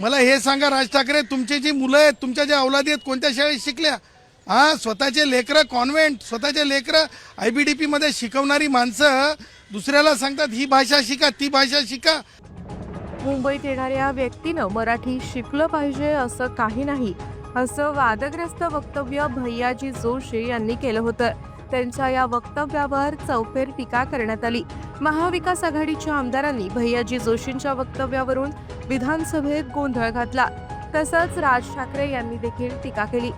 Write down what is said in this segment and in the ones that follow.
मला हे सांगा राज ठाकरे तुमची जी मुलं आहेत तुमच्या ज्या अवलादी आहेत कोणत्या शाळेत शिकल्या? हा स्वतःचे लेकरं कॉन्व्हेंट स्वतःचे लेकरं आय बी डी पीमध्ये शिकवणारी माणसं दुसऱ्याला सांगतात ही भाषा शिका ती भाषा शिका. मुंबईत येणाऱ्या व्यक्तीनं मराठी शिकलं पाहिजे असं काही नाही असं वादग्रस्त वक्तव्य भैयाजी जोशी यांनी केलं होतं. त्यांच्या या वक्तव्यावर चौफेर टीका करण्यात आली. महाविकास आघाडीच्या आमदारांनी भैयाजी जोशींच्या वक्तव्यावरून विधानसभेत गोंधळ घातला. तसंच राज ठाकरे यांनी देखील टीका केली.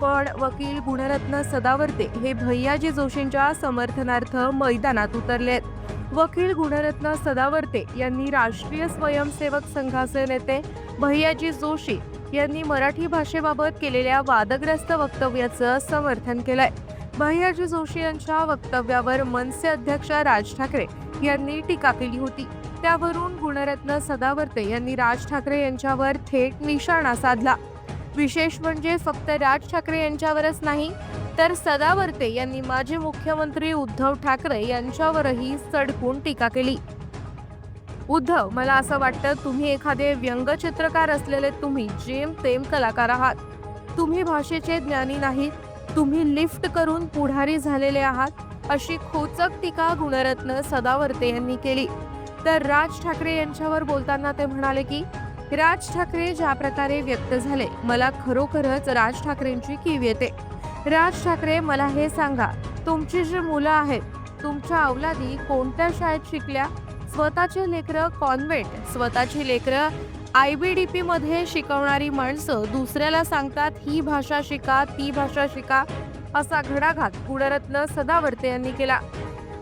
पण वकील गुणरत्न सदावर्ते हे भैयाजी जोशींच्या समर्थनार्थ मैदानात उतरलेत. वकील गुणरत्न सदावर्ते यांनी राष्ट्रीय स्वयंसेवक संघाचे नेते भैयाजी जोशी यांनी मराठी भाषेबाबत केलेल्या वादग्रस्त वक्तव्याचं समर्थन केलंय. भैयाजी जोशी यांच्या वक्तव्यावर मनसे अध्यक्ष राज ठाकरे यांनी टीका केली होती. त्यावरून गुणरत्न सदावर्ते यांनी राज ठाकरे यांच्यावर थेट निशाणा साधला. विशेष म्हणजे फक्त राज ठाकरे यांच्यावरच नाही तर सदावर्ते यांनी माजी मुख्यमंत्री उद्धव ठाकरे यांच्यावरही सडकून टीका केली. उद्धव मला असं वाटतं तुम्ही एखादे व्यंगचित्रकार असलेले तुम्ही जेम तेम कलाकार आहात. तुम्ही भाषेचे ज्ञानी नाहीत. तुम्ही लिफ्ट करून पुढारी झालेले आहात अशी खोचक टीका गुणरत्न सदावर्ते यांनी केली. तर राज ठाकरे यांच्यावर बोलताना ते म्हणाले की राज ठाकरे ज्या प्रकारे व्यक्त झाले मला खरोखरच राज ठाकरेंची कीव येते. राज ठाकरे मला हे सांगा तुमची जी मुलं आहेत तुमच्या अवलादी कोणत्या शाळेत शिकल्या? स्वतःचे लेकरं कॉन्व्हेंट स्वतःची लेकरं आय बी डी पीमध्ये शिकवणारी माणसं दुसऱ्याला सांगतात ही भाषा शिका ती भाषा शिका असा घडाघात गुणरत्न सदावर्ते यांनी केला.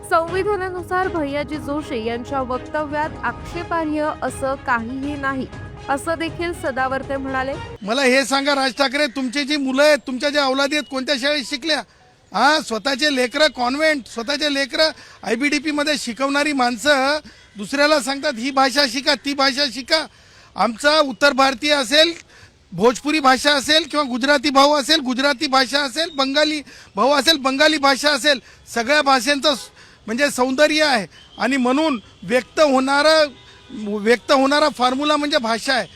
संविधानानुसार भैयाजी जोशी यांच्या वक्तव्यात आक्षेपार्ह असं काहीही नाही असं देखील सदावर्ते म्हणाले. मला हे सांगा राज ठाकरे तुमची जी मुलं आहेत तुमच्या ज्या अवलादी आहेत कोणत्या शाळेत शिकल्या? हा स्वतःचे लेकरं कॉन्व्हेंट स्वतःचे लेकरं आय बी डी पीमध्ये शिकवणारी माणसं दुसऱ्याला सांगतात ही भाषा शिका ती भाषा शिका. आमचा उत्तर भारतीय असेल भोजपुरी भाषा असेल किंवा गुजराती भाऊ असेल गुजराती भाषा असेल बंगाली भाऊ असेल बंगाली भाषा असेल सगळ्या भाषांचं म्हणजे सौंदर्य आहे. आणि म्हणून व्यक्त होणारं व्यक्त होणारा फॉर्म्युला म्हणजे भाषा आहे.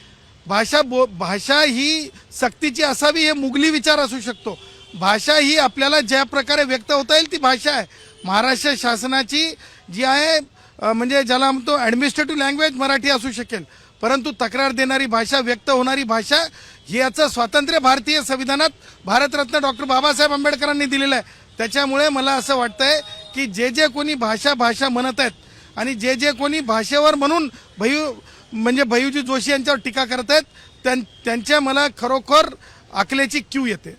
भाषा बो भाषा ही सक्तीची असावी हे मुघली विचार असू शकतो. भाषा ही आपल्याला ज्या प्रकारे व्यक्त होता येईल ती भाषा आहे. महाराष्ट्र शासनाची जी आहे म्हणजे ज्याला म्हणतो ॲडमिनिस्ट्रेटिव्ह लँग्वेज मराठी असू शकेल. परंतु तक्रार देणारी भाषा व्यक्त होणारी भाषा याचं स्वातंत्र्य भारतीय संविधानात भारतरत्न डॉक्टर बाबासाहेब आंबेडकरांनी दिलेलं आहे. त्याच्यामुळे मला असं वाटतंय की जे जे कोणी भाषा भाषा म्हणत आहेत आणि जे जे कोणी भाषेवर म्हणून भयू म्हणजे भयूजी जोशी यांच्यावर टीका करत आहेत त्यां त्यांच्या मला खरोखर आकल्याची क्यू येते.